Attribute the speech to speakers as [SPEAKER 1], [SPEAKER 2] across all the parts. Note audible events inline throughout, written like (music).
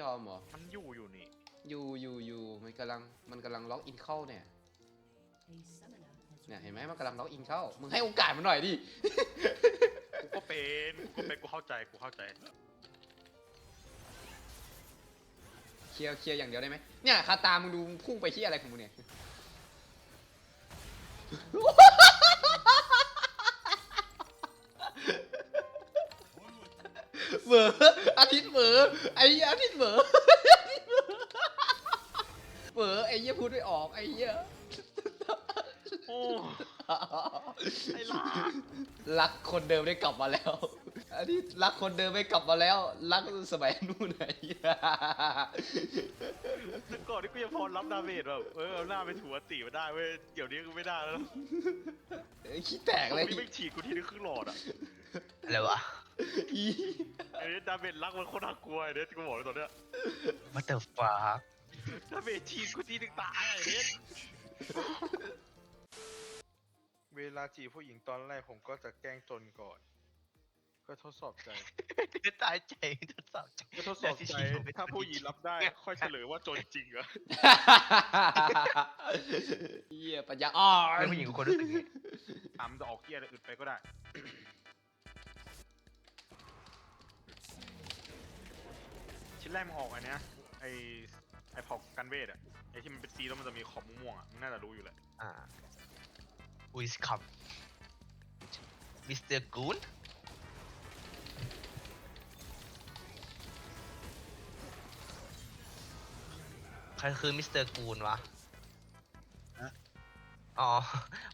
[SPEAKER 1] ยอมเหรอ
[SPEAKER 2] มันอยู่อยู่นี่
[SPEAKER 1] อยู่อยู่อยู่มันกำลังมันกำลังล็อกอินเข้าเนี่ยเนี่ยเห็นไหมมันกำลังล็อกอินเข้า มึงให้โอกาสมันหน่อยดิ
[SPEAKER 2] กูก็เป็นกูก็เป็นกูเข้าใจกูเข้าใจ
[SPEAKER 1] เคลียร์เคลียร์อย่างเดียวได้ไหมเนี่ยคาตามึงดูมึงพุ่งไปที่อะไรของมึงเนี่ยเหวออา ทิตย์เหวอไอ้เหี้ยอาทิตย์เหวอเหวอไอ้เหี้ยพูดไม่ออกไอ้เหี้ย
[SPEAKER 2] โอ้ไอ้ลา
[SPEAKER 1] รักคนเดิมได้กลับมาแล้วอาทิตย์รักคนเดิมไม่กลับมาแล้ว รักสมัยนู่นไอ้เหี้ย
[SPEAKER 2] แต่ก่อนที่กูยังพอรับดาเมจแบบเออเอาหน้าไปถูอติมาได้เว้ยเดี๋ยวนี้กูไม่ได้แล้ว
[SPEAKER 1] เอ้ยขี้แตกเลย
[SPEAKER 2] นี่ไม่ฉีดกูทีนึงครึ่งหลอดอะ
[SPEAKER 3] อะไรวะ
[SPEAKER 1] อี
[SPEAKER 2] ไอ้ดาเมจรักมันโคตรน่ากลัวไอ้เนี่ยกูบอกเลยตอนเนี้ย
[SPEAKER 3] มาเตอร์ฟัก
[SPEAKER 2] ดาเมจฉีดกูทีนึงตายไอ้เนี่ยเวลาจีบผู้หญิงตอนแรกผมก็จะแกล้งจนก่อน ก็ทดสอบใจ
[SPEAKER 3] ตายใจทดสอบใจ
[SPEAKER 2] ก็ทดสอบใจ ถ้าผู้หญิงรับได้ ค่อยเฉลยว่าจนจริงเหรอ
[SPEAKER 1] เหี้ยปัญญาอ่อ
[SPEAKER 3] แล้ว
[SPEAKER 1] น
[SPEAKER 3] ผู้หญิงคนรู้สึกไง
[SPEAKER 2] ถามจะออกเกียร์อะไรอื่นไปก็ได้ ชิ้นแรกมันออกอันเนี้ยไอไอพอกกันเวทอะไอที่มันเป็นซีแล้วมันจะมีขอบม่วงๆอะมึงน่าจะรู้อยู่แหละ
[SPEAKER 3] อ่าวิสคัมมิสเตอร์กูนใครคือมิสเตอร์กูนวะอ๋อ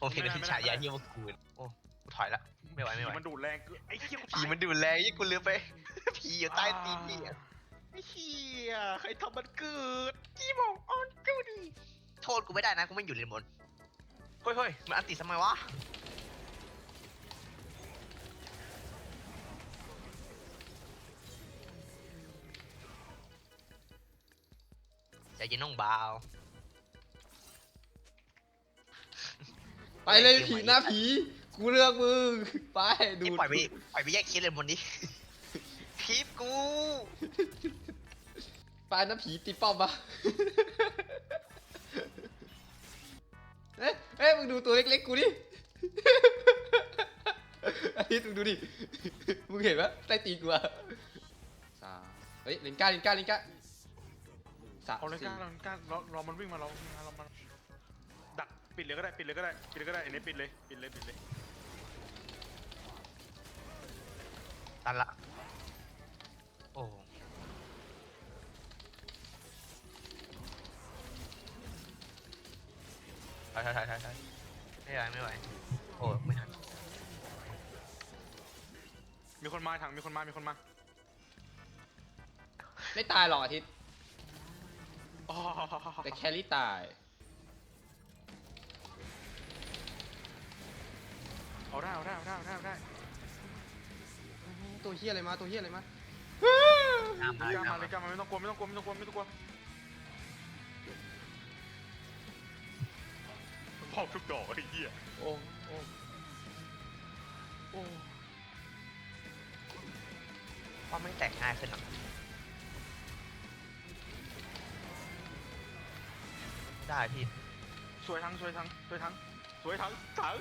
[SPEAKER 3] ผมเห็นเป็นฉายาเยี่ยว่ากูนโอ้กูถอยละไม่ไหวไม่ไหว
[SPEAKER 2] มันดูดแรงเกินไอ้เหี้ยกู
[SPEAKER 3] ผี
[SPEAKER 2] ตาย
[SPEAKER 3] มันดูแลยิ่งกูลืมไป ผีอยู่ใต้ตีนพี่อะ
[SPEAKER 2] ไอ้ เหี้ยใครทำมันเกิด
[SPEAKER 3] พี่บอกออนจูดีโทษกูไม่ได้นะกูไม่อยู่เลนบนเฮ้ยเฮ้ยมันอันติทำไมวะใจเย็นน้องบาว
[SPEAKER 1] ไปเลยผีหน้าผี กูเลือกมึง ไปดู
[SPEAKER 3] พี่ปล่อยไปปล่อยไปแยกเคสเลนบนดิ คลิปกู
[SPEAKER 1] ไปหน้าผีตีป้อมปะเอ๊ะเอ๊ะมึงดูตัวเล็กๆกูดิอาทิตย์มึงดูดิ มึงเห็นปะใต้ตีนกูอะสามเฮ้ยลินก้าลินก้าลินก้าสาม
[SPEAKER 2] เอาเลย
[SPEAKER 1] สี่
[SPEAKER 2] กล้ารอก้ารอรอมันวิ่งมาเราวิ่งมาเรามันดักปิดเลยก็ได้ปิดเลยก็ได้ปิดเลยก็ได้ไอ้นี่ปิดเลยปิดเลยปิดเลย
[SPEAKER 3] ตันละโอ้ถอยถอยถอยถอยถอยไม่ไหวไม่ไหว โอ้ไม่ทัน
[SPEAKER 2] มีคนมาถังมีคนมา มีคนมา
[SPEAKER 1] ไม่ตายหรอกอาทิตย์
[SPEAKER 2] อ๋อ
[SPEAKER 1] แต่แครี่ตาย
[SPEAKER 2] เอาได้เอาได้เอาได้เอาได้เอาได้
[SPEAKER 1] ตัวเฮียอะไรมาตัวเฮียอะไรมา
[SPEAKER 3] ตาม
[SPEAKER 2] เล
[SPEAKER 3] ย
[SPEAKER 2] กล้า
[SPEAKER 3] มา
[SPEAKER 2] เล
[SPEAKER 3] ย
[SPEAKER 2] กล้ามาไม่ต้องกลัวไม่ต้องกลัวไม่ต้องกลัวไม่ต้องกลัวพอกทุกดอกไอ้เหี้ย
[SPEAKER 1] โอ้โอ้โอ้
[SPEAKER 3] เพราะมันแตกง่ายขึ้นหรอกได้พี่
[SPEAKER 2] สวยทั้งสวยทั้งสวยทั้งสวยทั้งทั้ง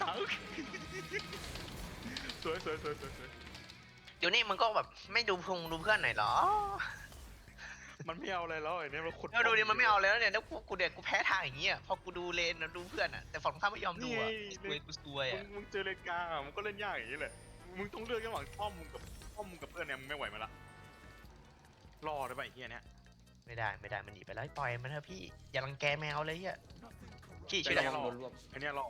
[SPEAKER 2] ทั้งสวยสวยสวยสวย สวย
[SPEAKER 3] เดี๋ยวนี้มันก็แบบไม่ดูพงดูเพื่อนหน่อยเหรอ
[SPEAKER 2] มันไม่เอาอะไรแล้วไอ้เนี่ยมันขุด
[SPEAKER 3] เออดูดิมันไม่เอาแล้วเนี่ยแล้วกูกูเด็กกูแพ้ทางอย่างเงี้ยพอกูดูเลนนะดูเพื่อนอะแต่ฝั่งตรงข้ามไม่ยอมดูอะกูซวยกูซวย
[SPEAKER 2] มึ
[SPEAKER 3] อะ
[SPEAKER 2] งมึงเจอเลนกลางอะมันก็เล่นยากอย่างนี้แหละมึงต้องเลือกระหว่างป้อมมึงกับป้อมมึงกับเพื่อนเนี่ยมึงไม่ไหวมาละรอได้ป่ะไอ้เหี้ยเนี่ย
[SPEAKER 3] ไม่ได้ไม่ได้มันหนีไปแล้วปล่อยมันเถอะพี่อย่ารังแกแมวเลยอะพี่
[SPEAKER 2] ใจ
[SPEAKER 3] ช่วย
[SPEAKER 2] เย็
[SPEAKER 3] ได้
[SPEAKER 2] น
[SPEAKER 1] ระวังโดนรวบ
[SPEAKER 2] ไอ้เนี่ยรอ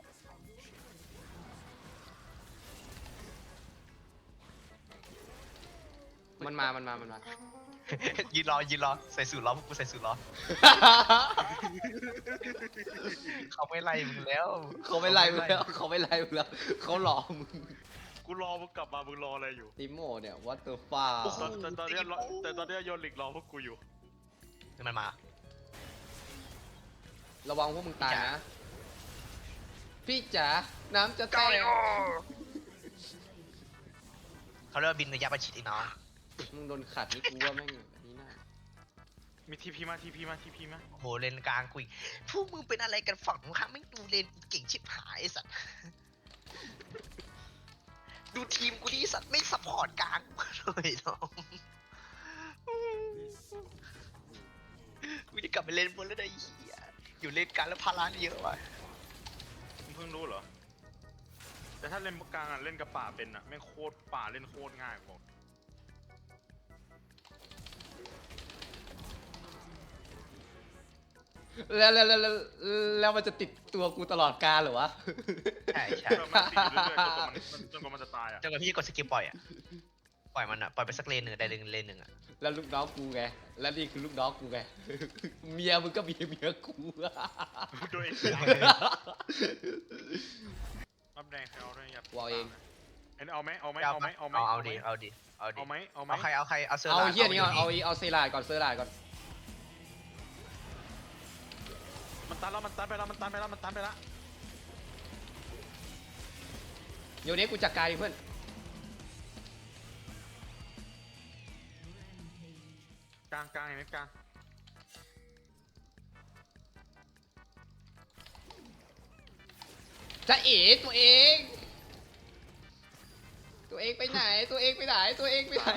[SPEAKER 1] มันมา มันมา มันมา
[SPEAKER 3] ยืนรอยืนรอใส่สูตรล้อพวกกูใส่สูตรล้อเขาไม่ไล่มึงแล้ว
[SPEAKER 1] เขาไม่ไล่มึงแล้วเขาไม่ไล่มึงแล้วเขาหลอกมึง
[SPEAKER 2] กูรอมึงกลับมามึงรออะไรอยู่
[SPEAKER 1] ติโมเนี่ย what the fuck
[SPEAKER 2] ตอนตอนตอนเนี้ยรอแต่ตอนเนี้ยโยนหลิกรอพวกกูอยู่
[SPEAKER 3] มันมา
[SPEAKER 1] ระวังพวกมึงตายนะ พี่จ๋า น้ำจะแตก
[SPEAKER 3] เขาเรียกว่าบินระยะประชิดไอ้น้อง
[SPEAKER 1] มึงโดนขัดนี่กูว่าแม่งอันนี่น่า
[SPEAKER 2] มีทีพีมาทีพีมาทีพีมา
[SPEAKER 3] โอ้โหเลนกลางกูอีกพวกมึงเป็นอะไรกันฝั่งตรงข้ามไม่ดูเลนเก่งชิบหายไอ้สัตว์ ดูทีมกูดีสัตว์ไม่ซัพพอร์ตกลางกูเลยน้องกูจะกลับไปเล่นบนแล้วได้เหี้ยอยู่เล่นกลางแล้วพาราเยอะว่ะ
[SPEAKER 2] มึงเพิ่งรู้เหรอ แต่ถ้าเล่นกลางอะเล่นกับป่าเป็นอะแม่งโคตรป่าเล่นโคตรง่ายบอก
[SPEAKER 1] แล้วแล้วแล้วแล้วแล้วมันจะติดตัวกูตลอดกาลเหรอวะ
[SPEAKER 3] ใช่ใช่
[SPEAKER 2] เพื่อมันติดอยู่เรื่อยๆจนกว่ามันจนกว่ามันจะตายอะ
[SPEAKER 3] จนกว่าพี่กดสกิลปล่อยอะ ปล่อยมันอะ ปล่อยไปสักเลนหนึ่งได้เลนเลนหนึ่งอะ
[SPEAKER 1] แล้วลูกน้องกูไง แล้วนี่คือลูกน้องกูไง เมียมึงก็เมียเมียกู
[SPEAKER 2] ตัวเองรับแดงใครเอาด้วยอยาก
[SPEAKER 1] กูเอาเอง
[SPEAKER 2] เอ็นเอาไหมเอาไหม
[SPEAKER 3] เอา
[SPEAKER 2] เอาไหมเอาไหม
[SPEAKER 3] เอาดิ เอาดิ เอาดิ
[SPEAKER 2] เอาไหมเอาไหม
[SPEAKER 3] เอาใคร เอาใคร เอาเซอร์
[SPEAKER 1] เอา
[SPEAKER 3] ลา
[SPEAKER 1] เฮียนี้ก่อน
[SPEAKER 3] ดิ
[SPEAKER 1] เอาเอาเซราดก่อนเซราดก่อน
[SPEAKER 2] มันตันแล้วมันตันไปแล้วมันตันไปแล้วมันตันไปแล้ว
[SPEAKER 1] เดี๋ยวนี้กูจัดการเองเพื่อน
[SPEAKER 2] กลางกลางอย่างนี้กลาง
[SPEAKER 1] จะเอ๋ตัวเอง ตัวเองไปไหน ตัวเองไปไหน ตัวเองไปไหน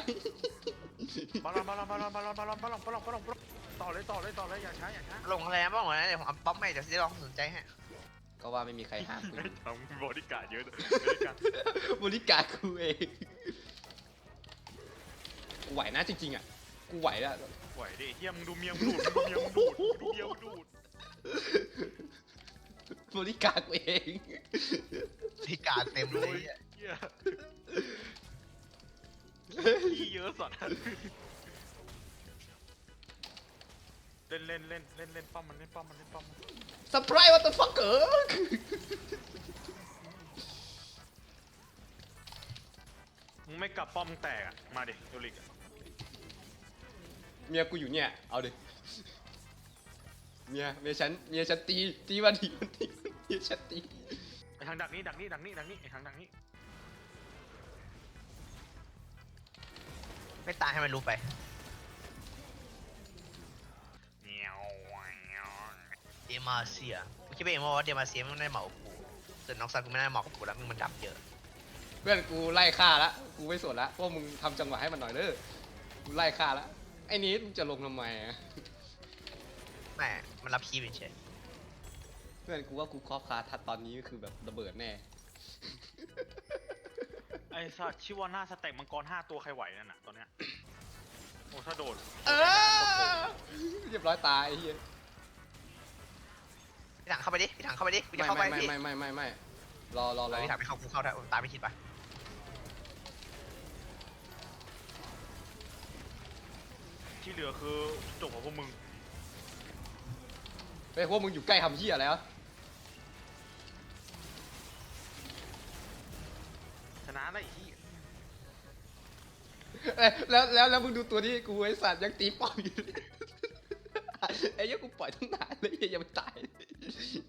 [SPEAKER 2] บอลลอนบอลลอนบอลลอนบอลลอนบอลลอนบอลลอนบอลลอนบอลลอนบอลลอนต่อเลยต่อเลยต่อเลยอย่าช้าอย่าช้า
[SPEAKER 3] ลงแล้วบ้างวะเดี๋ยวผมเอาป๊อปให้เดี๋ยวจะลองสนใจให้
[SPEAKER 1] ก็ว่าไม่มีใครห้ามกู
[SPEAKER 2] ไอ้ทำบอดี้การ์ดเยอะเลยบอดี้การ์ด
[SPEAKER 1] บริการกูเองกูไหวนะจริงๆอะกูไหวแล้ว
[SPEAKER 2] ไหวดิเฮียมึงดูเมียมึงดูดมึงดูเมียมึงดูดมึงดูเมียมึงดูด
[SPEAKER 1] บริการกูเอง
[SPEAKER 3] พิการเต็มเลยอะ
[SPEAKER 2] เฮียขี้เยอะสัตว์ เล่นเล่นเล่นเล่นเล่นป้อมมันเล่นป้อมมันเล่นป้อมมัน
[SPEAKER 1] สปรายวัตถุฟักเกอร์
[SPEAKER 2] มึงไม่กลับป้อมมึงแตกอะมาดิโยลิกอะ
[SPEAKER 1] เมียกูอยู่เนี่ย เอาดิ เมียเมียฉันเมียฉันตีตีวันทีวันทีเมียฉันตี
[SPEAKER 2] ไอทางดักนี้ดักนี้ดักนี้ดักนี้ไอทางดักนี้
[SPEAKER 3] ไม่ตายให้มันรู้ไป มาเซียกูคิดไปเองว่าเดมาเซียมันไม่ได้เหมาะกับกูส่วนน้องซากูไม่ได้เหมาะกับกูแล้วมึงมันดับเยอะ
[SPEAKER 1] เพื่อนกูไล่ฆ่าละกูไม่สนละพวกมึงทำจังหวะให้มันหน่อยเด้อกูไล่ฆ่าละไอ้นี้มึงจะลงทำไมอะ
[SPEAKER 3] แหมมันรับคีบเฉย
[SPEAKER 1] เพื่อนกูว่ากูครอบคาทัดตอนนี้คือแบบระเบิดแน่
[SPEAKER 2] ไอ้สัตว์ชิวาน่าสเต็กมังกรห้าตัวใครไหวนั่นน่ะตอนเนี้ยโอ้ถ้าโดด
[SPEAKER 1] เออเรียบร้อยตายไอ้เหี้ย
[SPEAKER 3] พี่ถังเข้าไปดิพี่ถังเข้าไปดิกูจะ
[SPEAKER 1] ไม่
[SPEAKER 3] เข้าไป
[SPEAKER 1] ไม่
[SPEAKER 3] พี่
[SPEAKER 1] ไม่ไม่ไม่ไม่รอรอรอ
[SPEAKER 3] พี่ถังไม่เข้ากูเข้าได้ตามไม่คิดปะ
[SPEAKER 2] ที่เหลือคือจบของพวกมึง
[SPEAKER 1] ไอ้ยพวกมึงอยู่ใกล้ทำเหี้ยแล้ว
[SPEAKER 2] ชนะแล้วไอ้ที่
[SPEAKER 1] เอ้ยแล้วแล้วแล้วมึงดูตัวนี้กูไอ้สัตว์ยังตีป้อมอยู่เลยไอ้เหี้ยกูปล่อยตั้งนานเลยเหี้ยยังไม่ตาย just (laughs)